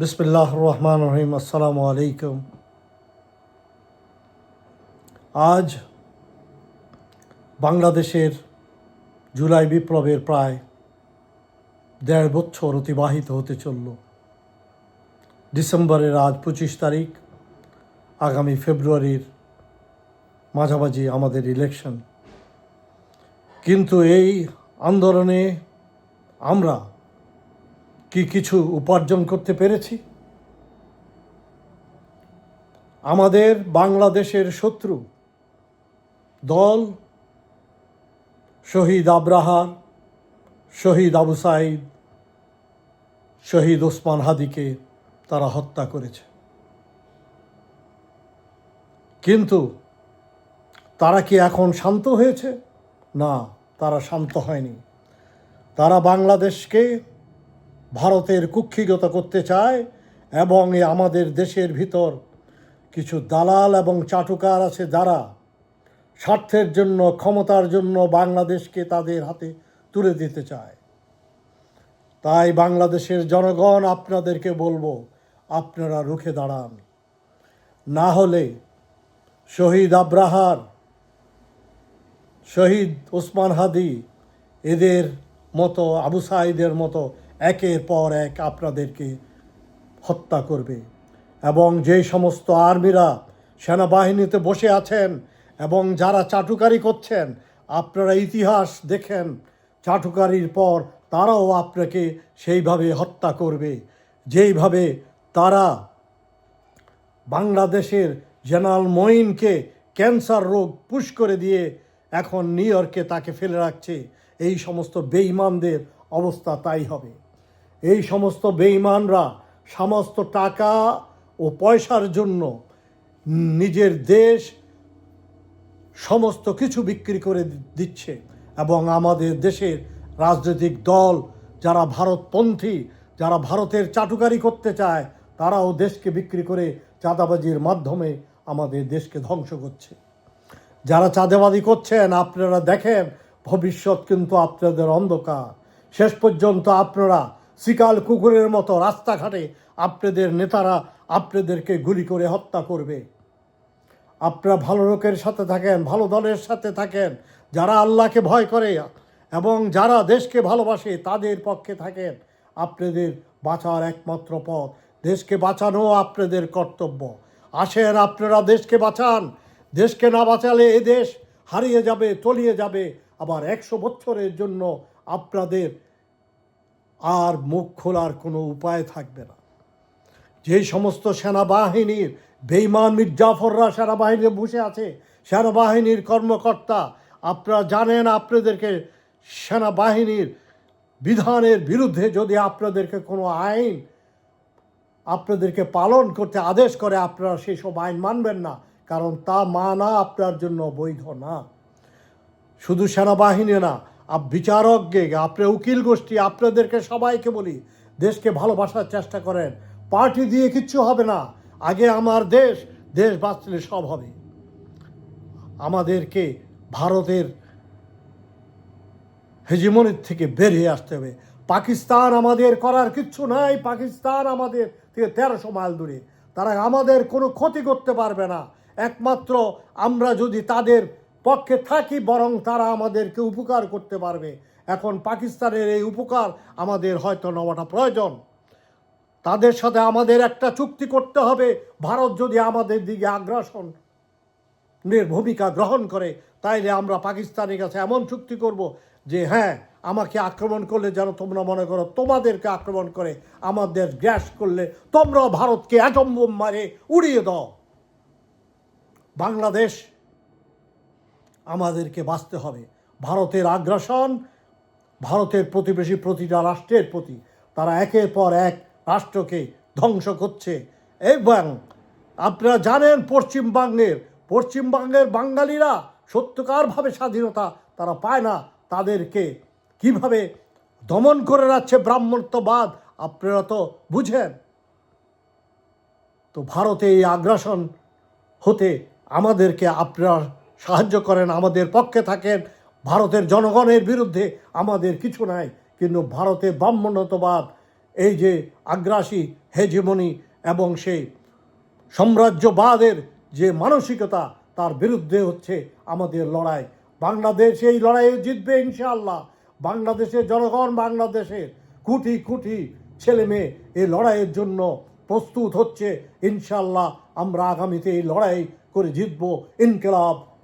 বিসমিল্লাহ রহমান রহিম। আসসালামু আলাইকুম। আজ বাংলাদেশের জুলাই বিপ্লবের প্রায় দেড় বছর অতিবাহিত হতে চলল। ডিসেম্বরের আজ পঁচিশ তারিখ, আগামী ফেব্রুয়ারির মাঝামাঝি আমাদের ইলেকশন কিন্তু এই আন্দোলনে আমরা কি কিছু উপার্জন করতে পেরেছি? আমাদের বাংলাদেশের শত্রু, দল, শহীদ আব্রাহার শহীদ আবু সাইদ, শহীদ ওসমান হাদিকে তারা হত্যা করেছে। কিন্তু তারা কি এখন শান্ত হয়েছে? না, তারা শান্ত হয়নি। তারা বাংলাদেশকে ভারতের কুক্ষিগত করতে চায় এবং এ আমাদের দেশের ভিতর কিছু দালাল এবং চাটুকার আছে যারা স্বার্থের জন্য, ক্ষমতার জন্য বাংলাদেশকে তাদের হাতে তুলে দিতে চায়। তাই বাংলাদেশের জনগণ, আপনাদেরকে বলব, আপনারা রুখে দাঁড়ান। না হলে শহীদ আব্রাহার, শহীদ ওসমান হাদি, এদের মতো, আবু সাইদের মতো একের পর এক আপনাদেরকে হত্যা করবে। এবং যেই সমস্ত আর্মিরা সেনাবাহিনীতে বসে আছেন এবং যারা চাটুকারি করছেন, আপনারা ইতিহাস দেখেন, চাটুকারির পর তারাও আপনাকে সেইভাবে হত্যা করবে। যেইভাবে তারা বাংলাদেশের জেনারেল মঈনকে ক্যান্সার রোগ পুশ করে দিয়ে এখন নিউ ইয়র্কে তাকে ফেলে রাখছে, এই সমস্ত বেঈমানদের অবস্থা তাই হবে। এই সমস্ত বেঈমানরা সমস্ত টাকা ও পয়সার জন্য নিজের দেশ সমস্ত কিছু বিক্রি করে দিচ্ছে এবং আমাদের দেশের রাজনৈতিক দল যারা ভারতপন্থী, যারা ভারতের চাটুকারি করতে চায়, তারাও দেশকে বিক্রি করে চাঁদাবাজির মাধ্যমে আমাদের দেশকে ধ্বংস করছে। যারা চাঁদাবাজি করছেন, আপনারা দেখেন, ভবিষ্যৎ কিন্তু আপনাদের অন্ধকার। শেষ পর্যন্ত আপনারা শিকাল কুকুরের মতো রাস্তাঘাটে আপনাদের নেতারা আপনাদেরকে গুলি করে হত্যা করবে। আপনারা ভালো লোকের সাথে থাকেন, ভালো দলের সাথে থাকেন, যারা আল্লাহকে ভয় করে এবং যারা দেশকে ভালোবাসে, তাদের পক্ষে থাকেন। আপনাদের বাঁচার একমাত্র পথ, দেশকে বাঁচানো আপনাদের কর্তব্য। আসেন আপনারা দেশকে বাঁচান। দেশকে না বাঁচালে এ দেশ হারিয়ে যাবে, তলিয়ে যাবে। আবার একশো বছরের জন্য আপনাদের আর মুখ খোলার কোনো উপায় থাকবে না। যেই সমস্ত সেনাবাহিনীর বেইমান মির্জাফররা সেনাবাহিনীতে বসে আছে, সেনাবাহিনীর কর্মকর্তা, আপনারা জানেন আপনাদেরকে সেনাবাহিনীর বিধানের বিরুদ্ধে যদি আপনাদেরকে কোনো আইন আপনাদেরকে পালন করতে আদেশ করে, আপনারা সেই সব আইন মানবেন না, কারণ তা মানা আপনার জন্য বৈধ না। শুধু সেনাবাহিনী না বিচারককে আপনার উকিল গোষ্ঠী, আপনাদেরকে সবাইকে বলি, দেশকে ভালোবাসার চেষ্টা করেন। পার্টি দিয়ে কিচ্ছু হবে না। আগে আমার দেশ দেশ বাঁচলে সব হবে। আমাদেরকে ভারতের হেজিমনির থেকে বেরিয়ে আসতে হবে। পাকিস্তান আমাদের করার কিচ্ছু নাই। পাকিস্তান আমাদের থেকে তেরোশো মাইল দূরে। তারা আমাদের কোনো ক্ষতি করতে পারবে না। একমাত্র আমরা যদি তাদের পক্ষে থাকি, বরং তারা আমাদেরকে উপকার করতে পারবে। এখন পাকিস্তানের এই উপকার আমাদের হয়তো নেওয়াটা প্রয়োজন। তাদের সাথে আমাদের একটা চুক্তি করতে হবে। ভারত যদি আমাদের দিকে আগ্রাসন ভূমিকা গ্রহণ করে, তাইলে আমরা পাকিস্তানের কাছে এমন চুক্তি করব যে হ্যাঁ আমাকে আক্রমণ করলে যেন তোমরা মনে করো তোমাদেরকে আক্রমণ করে, আমাদের গ্যাস করলে তোমরা ভারতকে অ্যাটম বোম মারে উড়িয়ে দাও। বাংলাদেশ আমাদেরকে বাঁচতে হবে। ভারতের আগ্রাসন, ভারতের প্রতিবেশী প্রতিটা রাষ্ট্রের প্রতি, তারা একের পর এক রাষ্ট্রকে ধ্বংস করছে এবং আপনারা জানেন পশ্চিমবঙ্গের পশ্চিমবঙ্গের বাঙালিরা সত্যকারভাবে স্বাধীনতা তারা পায় না। তাদেরকে কীভাবে দমন করে রাখছে ব্রাহ্মণত্ববাদ, আপনারা তো বুঝেন। তো ভারতে এই আগ্রাসন হতে আমাদেরকে আপনারা সাহায্য করেন, আমাদের পক্ষে থাকেন। ভারতের জনগণের বিরুদ্ধে আমাদের কিছু নাই, কিন্তু ভারতে ব্রাহ্মণতবাদ এই যে আগ্রাসী হেজিমনি এবং সেই সাম্রাজ্যবাদের যে মানসিকতা, তার বিরুদ্ধে হচ্ছে আমাদের লড়াই। বাংলাদেশ এই লড়াইয়ে জিতবে ইনশাআল্লাহ। বাংলাদেশের জনগণ বাংলাদেশের কোটি কোটি ছেলে মেয়ে এই লড়াইয়ের জন্য প্রস্তুত হচ্ছে। ইনশাআল্লাহ আমরা আগামীতে এই লড়াই করে জিতব। ইনকলাব